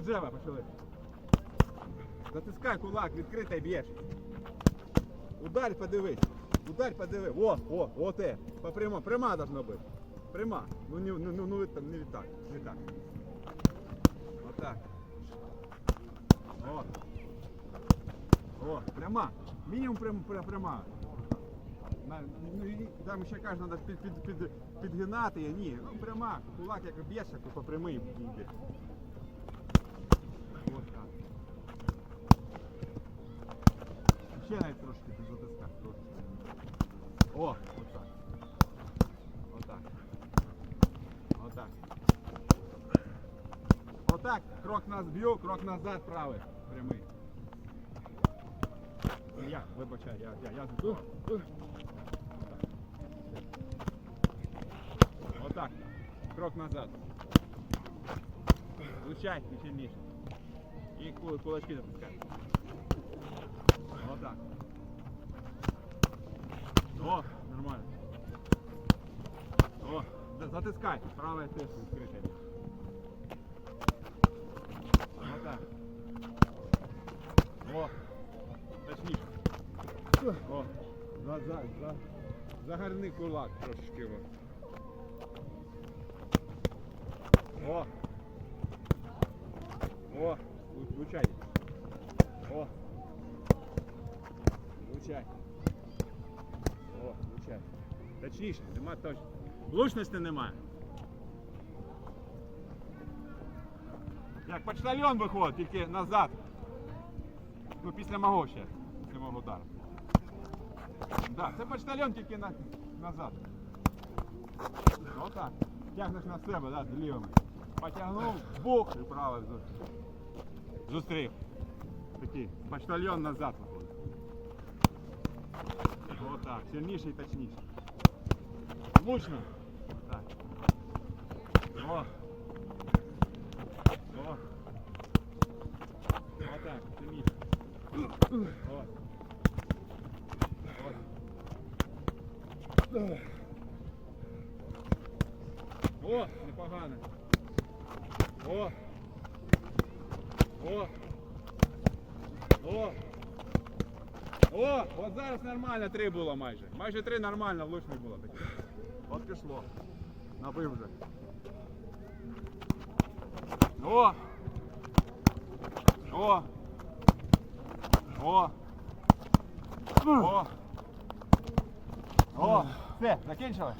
Джева почали. Затискай кулак, відкритий б'єш. Ударь, подивись. Ударь, подивись. О, о, о те. По прямо. Пряма должна бути. Пряма. Ну не, ну, ну, ну, это не так. Не так. Отак. О. О, пряма. Мінімум прям, прям, пряма. На, ну, і там ще каже, треба під, під, під, підгинати. її. Ні, ну пряма. Кулак як б'єш, як по прямий йде. Ось так. Ще навіть трошки ти затискай. Трошки. О, отак. Отак. Отак. Отак. Крок нас б'ю, крок назад правий. Прямий. Я, вибачай, я, я, я збив. Отак. Крок назад. Влучай, і сильніше. І кул- кулачки запускай. Отак. О, нормально. О, за- затискай. Праве теж відкрите. Отак. О, точніше. О, за, за, за, загорни кулак трошечки. О. О. Влучай. О. Влучай. О, влучай. Точніше, нема точно. Влучності немає. Як почтальон виходить, тільки назад. Ну, після мого ще. Після мого удару. Да, це почтальон тільки на, назад. Отак. Тягнеш на себе, да, з лівими. Потягнув, бух і правий зустрів. Такий почтальон назад виходить. Отак, сильніше і точніше. Влучно. Так. О. О. Отак, сильніше. О. О. О, непогано. О. О. О. О, от зараз нормально три було майже. Майже три нормально, влучно було. От пішло. Набив вже. О! О! О! О! О! Все, закінчили?